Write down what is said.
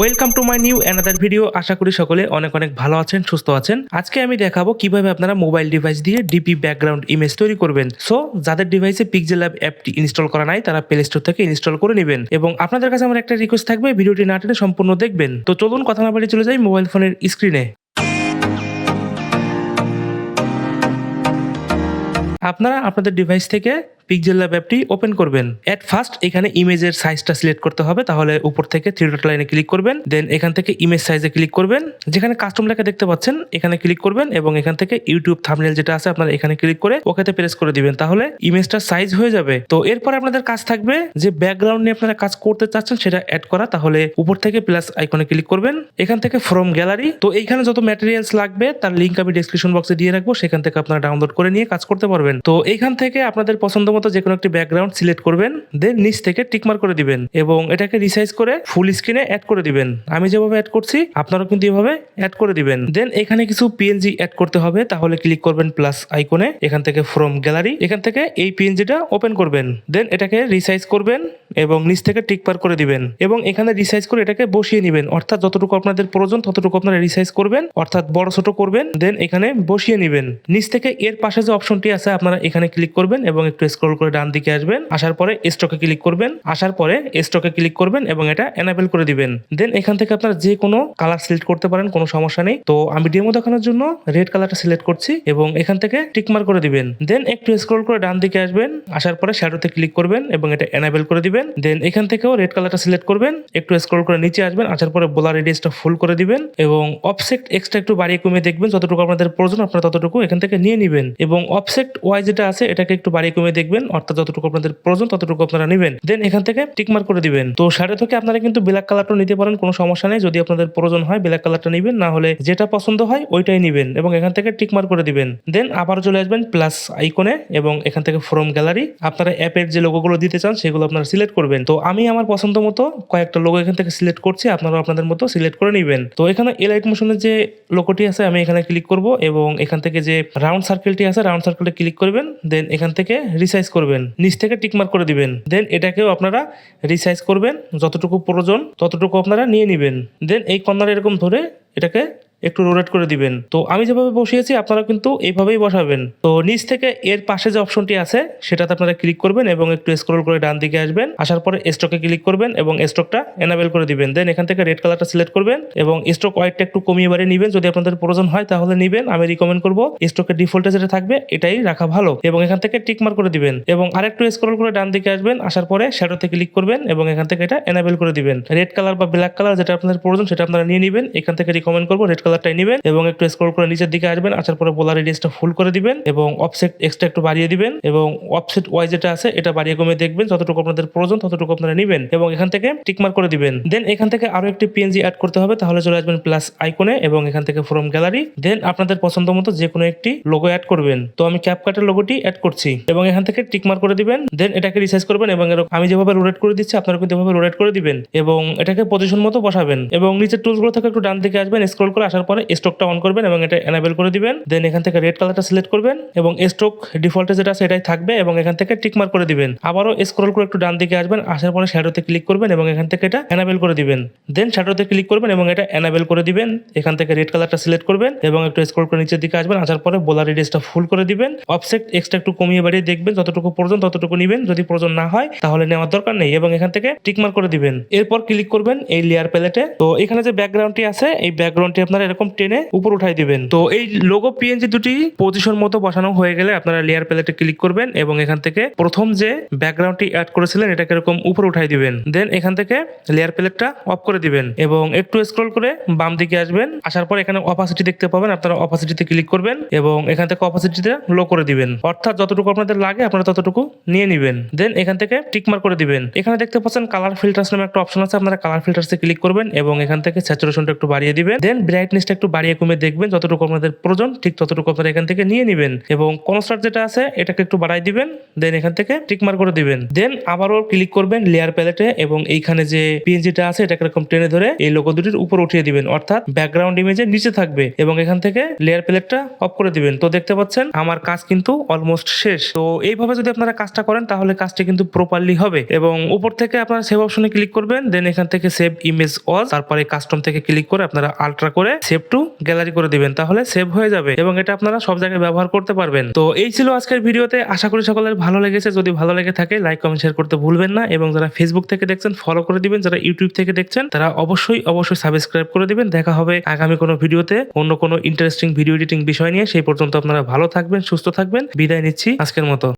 Welcome to my new another video আশা করি সকলে অনেক অনেক ভালো আছেন, সুস্থ আছেন। আজকে আমি দেখাবো কীভাবে আপনারা মোবাইল ডিভাইস দিয়ে ডিপি ব্যাকগ্রাউন্ড ইমেজ তৈরি করবেন। সো যাদের ডিভাইসে পিক্সেল অ্যাপ অ্যাপটি ইনস্টল করা নাই, তারা প্লে স্টোর থেকে ইনস্টল করে নেবেন। এবং আপনাদের কাছে আমার একটা রিকোয়েস্ট থাকবে, ভিডিওটি না টেনে সম্পূর্ণ দেখবেন। তো চলুন কথা না বাড়িয়ে চলে যাই মোবাইল ফোনের স্ক্রিনে আপনারা আপনাদের ডিভাইস থেকে পিক্সেল ল্যাব অ্যাপটি ওপেন করবেন। এট ফার্স্ট এখানে ইমেজের সাইজটা সিলেক্ট করতে হবে, তাহলে উপর থেকে থ্রি ডট লাইনে ক্লিক করবেন দেন এখান থেকে ইমেজ সাইজে ক্লিক করবেন, যেখানে কাস্টম লেখা দেখতে পাচ্ছেন, এখানে ক্লিক করবেন এবং এখান থেকে ইউটিউব থামনেল যেটা আছে, আপনারা এখানে ক্লিক করে ওকেতে প্রেস করে দিবেন, তাহলে ইমেজটা সাইজ হয়ে যাবে। তো এরপরে আপনাদের কাজ থাকবে যে ব্যাকগ্রাউন্ড নিয়ে আপনারা কাজ করতে চাচ্ছেন, সেটা অ্যাড করা, তাহলে উপর থেকে প্লাস আইকনে ক্লিক করবেন, এখান থেকে ফ্রম গ্যালারি তো এইখানে যত ম্যাটেরিয়ালস লাগবে, তার লিঙ্ক আমি ডিসক্রিপশন বক্সে দিয়ে রাখব, সেখান থেকে আপনারা ডাউনলোড করে নিয়ে কাজ করতে পারবেন। তো এইখান থেকে আপনাদের পছন্দ মতো যে কোনো একটি ব্যাকগ্রাউন্ড সিলেক্ট করবেন দেন নিচ থেকে টিকমার করে দিবেন এবং এটাকে রিসাইজ করে ফুল স্ক্রিনে অ্যাড করে দিবেন। আমি যেভাবে অ্যাড করছি, আপনারাও কিন্তু এভাবে অ্যাড করে দিবেন। দেন এখানে কিছু পিএনজি অ্যাড করতে হবে, তাহলে ক্লিক করবেন প্লাস আইকনে এখান থেকে ফ্রম গ্যালারি এখান থেকে এই পিএনজিটা ওপেন করবেন। দেন এটাকে রিসাইজ করবেন। এবং নিচ থেকে টিকপার করে দিবেন এবং এখানে রিসাইজ করে এটাকে বসিয়ে নেবেন। অর্থাৎ যতটুকু আপনাদের প্রয়োজন, ততটুকু আপনারা রিসাইজ করবেন, অর্থাৎ বড় ছোট করবেন দেন এখানে বসিয়ে নেবেন। নিচ থেকে এর পাশে যে অপশনটি আছে, আপনারা এখানে ক্লিক করবেন এবং একটু স্ক্রল করে ডান দিকে আসবেন। আসার পরে স্টকে ক্লিক করবেন। আসার পরে স্টকে ক্লিক করবেন এবং এটা এনাবেল করে দিবেন। দেন এখান থেকে আপনারা যে কোনো কালার সিলেক্ট করতে পারেন, কোনো সমস্যা নেই। তো আমি ডেমো দেখানোর জন্য রেড কালারটা সিলেক্ট করছি এবং এখান থেকে টিকমার করে দিবেন। দেন একটু স্ক্রল করে ডান দিকে আসবেন। আসার পরে শ্যাডোতে ক্লিক করবেন এবং এটা এনাবেল করে দিবেন। দেন এখান থেকেও রেড কালারটা সিলেক্ট করবেন, একটু স্ক্রল করে নিচে আসবেন, আসার পরে বোলার রেডিয়াসটা ফুল করে দিবেন এবং অফসেট এক্সট্রা একটু বাড়িয়ে কমিয়ে দেখবেন, যতটুকু আপনাদের প্রয়োজন আপনারা ততটুকু এখান থেকে নিয়ে নেবেন। এবং অফসেট ওয়াই যেটা আছে, এটাকে একটু বাড়িয়ে কমিয়ে দেখবেন, অর্থাৎ যতটুকু আপনাদের প্রয়োজন ততটুকু আপনারা নেবেন। দেন এখান থেকে টিকমার করে দিবেন। তো শাড়ি থেকে আপনারা কিন্তু ব্ল্যাক কালারটা নিতে পারেন, কোনো সমস্যা নেই। যদি আপনাদের প্রয়োজন হয় ব্ল্যাক কালারটা নেবেন, না হলে যেটা পছন্দ হয় ওইটাই নেবেন এবং এখান থেকে টিকমার করে দিবেন। দেন আবার চলে আসবেন প্লাস আইকনে এবং এখান থেকে ফ্রম গ্যালারি আপনারা অ্যাপের যে লোগোগুলো দিতে চান, সেগুলো আপনারা সিলেক্ট করবেন। তো আমি আমার পছন্দ মতো কয়েকটা লোগো এখান থেকে সিলেক্ট করছি আপনারা আপনাদের মতো সিলেক্ট করে নেবেন। তো এখানে এলাইট মোশনের যে লোগোটি আছে, আমি এখানে ক্লিক করব এবং এখান থেকে যে রাউন্ড সার্কেলটি আছে রাউন্ড সার্কেলে ক্লিক করবেন দেন এখান থেকে রিসাইজ করবেন। নিচ থেকে টিকমার্ক করে দিবেন। দেন এটাকেও আপনারা রিসাইজ করবেন, যতটুকু প্রয়োজন ততটুকু আপনারা নিয়ে নেবেন। দেন এই কর্নার এরকম ধরে এটাকে একটু রোটেট করে দিবেন। তো আমি যেভাবে বসিয়েছি, আপনারা কিন্তু এইভাবেই বসাবেন। তো নিচ থেকে এর পাশে যে অপশনটি আছে, সেটাতে আপনারা ক্লিক করবেন এবং একটু স্ক্রল করে ডান দিকে আসবেন। আসার পরে স্টকে ক্লিক করবেন এবং স্টকটা এনাবেল করে দিবেন। দেন এখান থেকে রেড কালারটা সিলেক্ট করবেন এবং স্টক ওয়াইটটা একটু কমিয়ে বাড়িয়ে নেবেন। যদি আপনাদের প্রয়োজন হয় তাহলে নেবেন। আমি রিকমেন্ড করব স্টকের ডিফল্টে যেটা থাকবে, এটাই রাখা ভালো। এবং এখান থেকে টিক মার্ক করে দিবেন। এবং আরেকটু স্ক্রল করে ডান দিকে আসবেন। আসার পরে শ্যাডোতে ক্লিক করবেন এবং এখান থেকে এটা এনাবেল করে দিবেন। রেড কালার বা ব্ল্যাক কালার যেটা আপনাদের প্রয়োজন সেটা আপনারা নিয়ে নেবেন। এখান থেকে রিকমেন্ড করব রেড কালারটাই নেবেন এবং একটু স্ক্রল করে নিচের দিকে আসবেন, আসার পরে বোলার রেডিয়াসটা ফুল করে দিবেন এবং অফসেট এক্সট্রা একটু বাড়িয়ে দিবেন এবং অফসেট ওয়াই যেটা আছে এটা বাড়িয়ে কমে দেখবেন, যতটুকু আপনাদের প্রয়োজন ততটুকু আপনারা নেবেন এবং এখান থেকে টিকমার্ক করে দিবেন। দেন এখান থেকে আরও একটি পিএনজি অ্যাড করতে হবে, তাহলে চলে আসবেন প্লাস আইকনে এবং এখান থেকে ফ্রম গ্যালারি দেন আপনাদের পছন্দ মতো যে কোনো একটি লোগো অ্যাড করবেন। তো আমি ক্যাপকাটের লোগোটি অ্যাড করছি এবং এখান থেকে টিকমার্ক করে দিবেন দেন এটাকে রিসাইজ করবেন এবং এরকম আমি যেভাবে রোটেট করে দিচ্ছি, আপনারা কিন্তু এভাবে রোটেট করে দিবেন এবং এটাকে পজিশন মতো বসাবেন এবং নিচের টুলসগুলো থেকে একটু ডান দিকে আসবেন স্ক্রল করে আসার পরে স্টকটা অন করবেন এবং এটা এনাবেল করে দিবেন। দেন এখান থেকে রেড কালারটা সিলেক্ট করবেন এবং স্ট্রোক ডিফল্টে যেটা এটাই থাকবে এবং এখান থেকে টিকমার্ক করে দিবেন। আবারও স্ক্রল করে একটু ডান দিকে আসবেন, আসার পরে শ্যাডোতে ক্লিক করবেন এবং এখান থেকে এটা এনাবেল করে দিবেন। দেন শ্যাডোতে ক্লিক করবেন এবং এটা এনাবেল করে দিবেন। এখান থেকে রেড কালারটা সিলেক্ট করবেন এবং একটু স্ক্রল করে নিচের দিকে আসবেন, আসার পরে বোলার রেডিয়াসটা ফুল করে দিবেন। অফসেট এক্সট্রা একটু কমিয়ে বাড়িয়ে দেখবেন, যতটুকু প্রয়োজন ততটুকু নেবেন। যদি প্রয়োজন না হয়, তাহলে নেওয়ার দরকার নেই এবং এখান থেকে টিকমার্ক করে দিবেন। এরপর ক্লিক করবেন এই লেয়ার প্যালেটে তো এখানে যে ব্যাকগ্রাউন্ডটি আছে, এই ব্যাকগ্রাউন্ডটি আপনারা এরকম টেনে উপর উঠাই দিবেন। তো এই লোগো পিএনজি দুটি পজিশন মতো বসানো হয়ে গেলে আপনারা লেয়ার প্যালেটে ক্লিক করবেন এবং এখান থেকে প্রথম যে ব্যাকগ্রাউন্ডটি অ্যাড করেছিলেন, এটাকে এরকম উপর উঠাই দিবেন। দেন এখান থেকে লেয়ার প্যালেটটা অফ করে দিবেন এবং একটু স্ক্রল করে বাম দিকে আসবেন। আসার পর এখানে অপাসিটি দেখতে পাবেন, আপনারা অপাসিটিতে ক্লিক করবেন এবং এখান থেকে অপাসিটিতে লো করে দিবেন। অর্থাৎ যতটুকু আপনাদের লাগে, আপনারা ততটুকু নিয়ে নেবেন। দেন এখান থেকে টিকমার করে দিবেন। এখানে দেখতে পাচ্ছেন কালার ফিল্টার্স নামে একটা অপশন আছে, আপনারা কালার ফিল্টার্সে ক্লিক করবেন এবং এখান থেকে স্যাচুরেশনটা একটু বাড়িয়ে দিবেন। দেন ব্রাইটনেস ব্রাইটনেসটা একটু বাড়িয়ে কমে দেখবেন, যতটুকু আপনাদের প্রয়োজন, ঠিক ততটুকু আপনারা এখান থেকে নিয়ে নেবেন এবং কনস্টার্ট যেটা আছে, এটাকে একটু বাড়াই দিবেন দেন এখান থেকে টিক মার্ক করে দিবেন। দেন আবারও ক্লিক করবেন লেয়ার প্যালেটে এবং এইখানে যে পিএনজিটা আছে, এটাকে এরকম টেনে ধরে এই লোগো দুটির উপর উঠিয়ে দিবেন, অর্থাৎ ব্যাকগ্রাউন্ড ইমেজের নিচে থাকবে এবং এখান থেকে লেয়ার প্যালেটটা অফ করে দিবেন। তো দেখতে পাচ্ছেন, আমার কাজ কিন্তু অলমোস্ট শেষ। তো এইভাবে যদি আপনারা কাজটা করেন, তাহলে কাজটা কিন্তু প্রপারলি হবে এবং উপর থেকে আপনারা সেভ অপশনে ক্লিক করবেন দেন এখান থেকে সেভ ইমেজ অল তারপরে কাস্টম থেকে ক্লিক করে আপনারা আল্ট্রা করে সেভ টু গ্যালারি করে দিবেন, তাহলে সেভ হয়ে যাবে এবং এটা আপনারা সব জায়গায় ব্যবহার করতে পারবেন। তো এই ছিল আজকের ভিডিওতে, আশা করি সকলের ভালো লেগেছে। যদি ভালো লেগে থাকে লাইক কমেন্ট শেয়ার করতে ভুলবেন না এবং যারা ফেসবুক থেকে দেখছেন ফলো করে দিবেন। যারা ইউটিউব থেকে দেখছেন, তারা অবশ্যই অবশ্যই সাবস্ক্রাইব করে দিবেন। দেখা হবে আগামী কোনো ভিডিওতে অন্য কোনো ইন্টারেস্টিং ভিডিও এডিটিং বিষয় নিয়ে। সেই পর্যন্ত আপনারা ভালো থাকবেন, সুস্থ থাকবেন। বিদায় নিচ্ছি আজকের মতো।